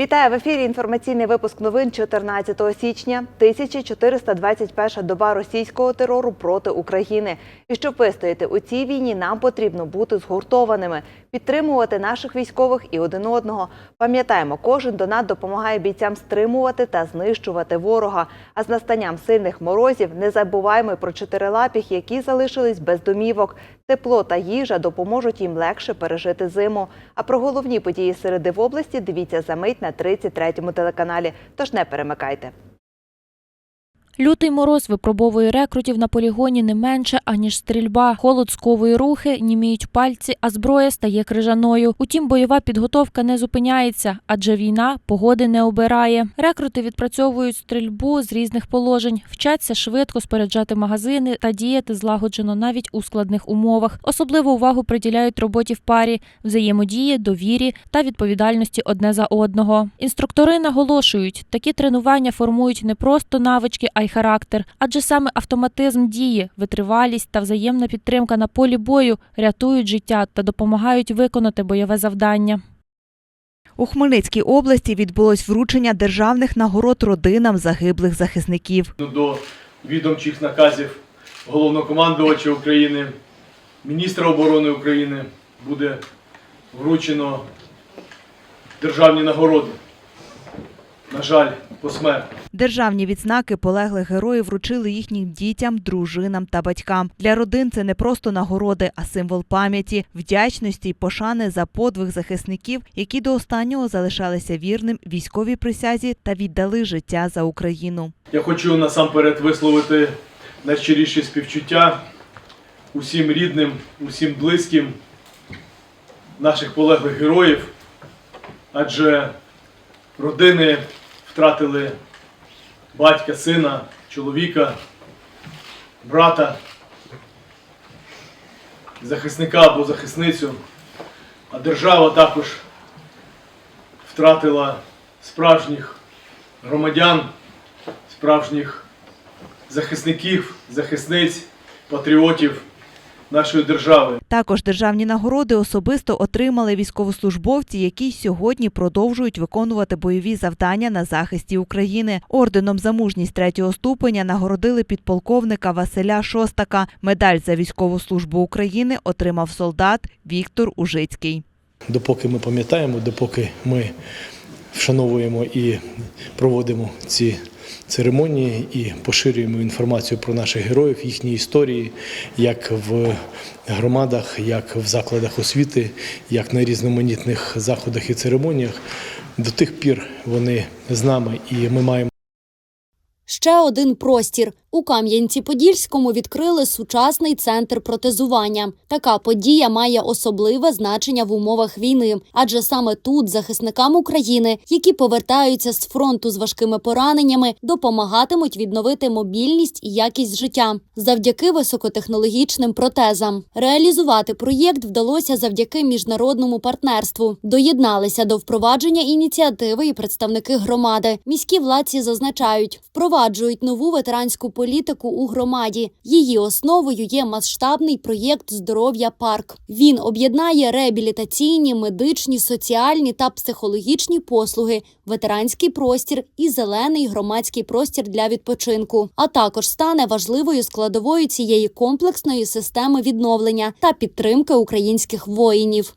Вітаю в ефірі. Інформаційний випуск новин 14 січня. 1421 доба російського терору проти України. І щоб вистояти у цій війні, нам потрібно бути згуртованими, підтримувати наших військових і один одного. Пам'ятаємо, кожен донат допомагає бійцям стримувати та знищувати ворога. А з настанням сильних морозів не забуваємо про чотирилапіх, які залишились без домівок. Тепло та їжа допоможуть їм легше пережити зиму. А про головні події середи в області дивіться за мить на 33-му телеканалі. Тож не перемикайте. Лютий мороз випробовує рекрутів на полігоні не менше, аніж стрільба. Холод сковує рухи, німіють пальці, а зброя стає крижаною. Утім, бойова підготовка не зупиняється, адже війна погоди не обирає. Рекрути відпрацьовують стрільбу з різних положень, вчаться швидко споряджати магазини та діяти злагоджено навіть у складних умовах. Особливу увагу приділяють роботі в парі, взаємодії, довірі та відповідальності одне за одного. Інструктори наголошують, такі тренування формують не просто навички, а й характер, адже саме автоматизм дії, витривалість та взаємна підтримка на полі бою рятують життя та допомагають виконати бойове завдання. У Хмельницькій області відбулось вручення державних нагород родинам загиблих захисників. до відомчих наказів головнокомандувача України, міністра оборони України буде вручено державні нагороди. На жаль, посмертно. Державні відзнаки полеглих героїв вручили їхнім дітям, дружинам та батькам. Для родин це не просто нагороди, а символ пам'яті, вдячності й пошани за подвиг захисників, які до останнього залишалися вірним військовій присязі та віддали життя за Україну. Я хочу насамперед висловити найщиріші співчуття усім рідним, усім близьким наших полеглих героїв, адже родини втратили батька, сина, чоловіка, брата, захисника або захисницю, а держава також втратила справжніх громадян, справжніх захисників, захисниць, патріотів нашої держави. Також державні нагороди особисто отримали військовослужбовці, які сьогодні продовжують виконувати бойові завдання на захисті України. Орденом за мужність третього ступеня нагородили підполковника Василя Шостака. Медаль за військову службу України отримав солдат Віктор Ужицький. допоки ми пам'ятаємо, допоки ми вшановуємо і проводимо ці церемонії і поширюємо інформацію про наших героїв, їхні історії, як в громадах, як в закладах освіти, як на різноманітних заходах і церемоніях. До тих пір вони з нами, і ми маємо. Ще один простір. У Кам'янці-Подільському відкрили сучасний центр протезування. Така подія має особливе значення в умовах війни, адже саме тут захисникам України, які повертаються з фронту з важкими пораненнями, допомагатимуть відновити мобільність і якість життя завдяки високотехнологічним протезам. Реалізувати проєкт вдалося завдяки міжнародному партнерству. Доєдналися до впровадження ініціативи і представники громади. Міські владці зазначають, впроваджують нову ветеранську політику у громаді. Її основою є масштабний проєкт Здоров'я парк. Він об'єднає реабілітаційні, медичні, соціальні та психологічні послуги, ветеранський простір і зелений громадський простір для відпочинку, а також стане важливою складовою цієї комплексної системи відновлення та підтримки українських воїнів.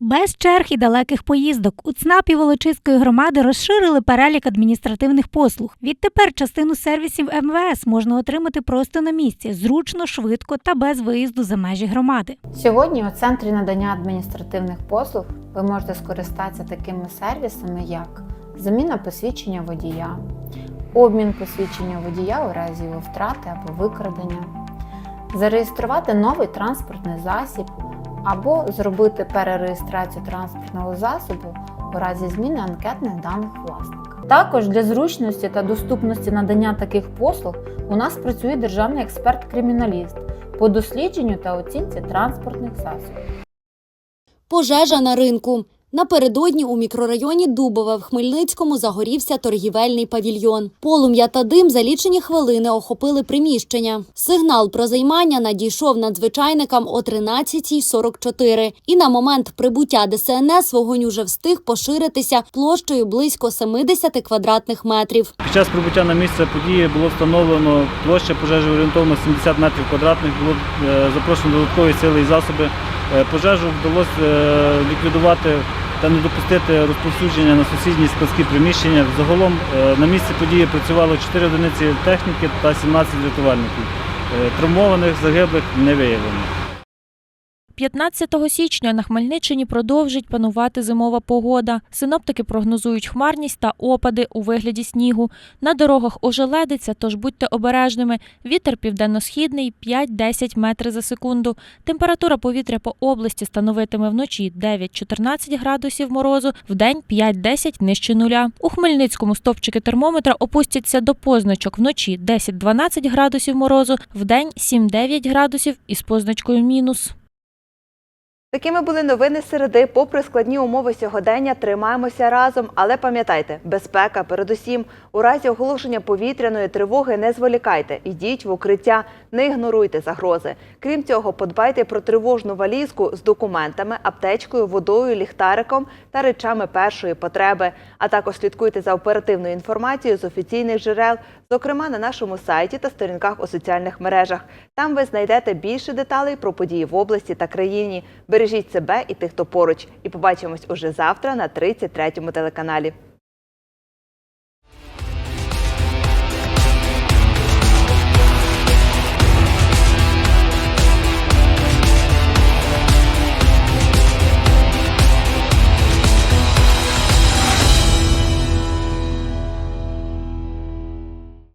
Без черг і далеких поїздок у ЦНАПі Волочиської громади розширили перелік адміністративних послуг. Відтепер частину сервісів МВС можна отримати просто на місці, зручно, швидко та без виїзду за межі громади. Сьогодні у центрі надання адміністративних послуг ви можете скористатися такими сервісами, як заміна посвідчення водія, обмін посвідчення водія у разі його втрати або викрадення, зареєструвати новий транспортний засіб або зробити перереєстрацію транспортного засобу у разі зміни анкетних даних власника. Також для зручності та доступності надання таких послуг у нас працює державний експерт-криміналіст по дослідженню та оцінці транспортних засобів. Пожежа на ринку. Напередодні у мікрорайоні Дубове в Хмельницькому загорівся торгівельний павільйон. Полум'я та дим за лічені хвилини охопили приміщення. Сигнал про займання надійшов надзвичайникам о 13.44. І на момент прибуття ДСНС вогонь уже встиг поширитися площею близько 70 квадратних метрів. Під час прибуття на місце події було встановлено площа пожежі орієнтовно 70 метрів квадратних. Було е, запрошено додаткові сили і засоби. Е, Пожежу вдалося е, ліквідувати та не допустити розповсюдження на сусідні складські приміщення. Загалом е, на місці події працювало 4 одиниці техніки та 17 рятувальників. Е, Травмованих загиблих не виявлено. 15 січня на Хмельниччині продовжить панувати зимова погода. Синоптики прогнозують хмарність та опади у вигляді снігу. На дорогах ожеледиться, тож будьте обережними. Вітер південно-східний 5-10 метрів за секунду. Температура повітря по області становитиме вночі 9-14 градусів морозу, вдень 5-10 нижче нуля. У Хмельницькому стовпчики термометра опустяться до позначок вночі 10-12 градусів морозу, вдень 7-9 градусів із позначкою мінус. Такими були новини середи. Попри складні умови сьогодення, тримаємося разом. Але пам'ятайте, безпека передусім. У разі оголошення повітряної тривоги не зволікайте, йдіть в укриття, не ігноруйте загрози. Крім цього, подбайте про тривожну валізку з документами, аптечкою, водою, ліхтариком та речами першої потреби. А також слідкуйте за оперативною інформацією з офіційних джерел, зокрема на нашому сайті та сторінках у соціальних мережах. Там ви знайдете більше деталей про події в області та країні. Бережіть себе і тих, хто поруч. І побачимось уже завтра на 33-му телеканалі.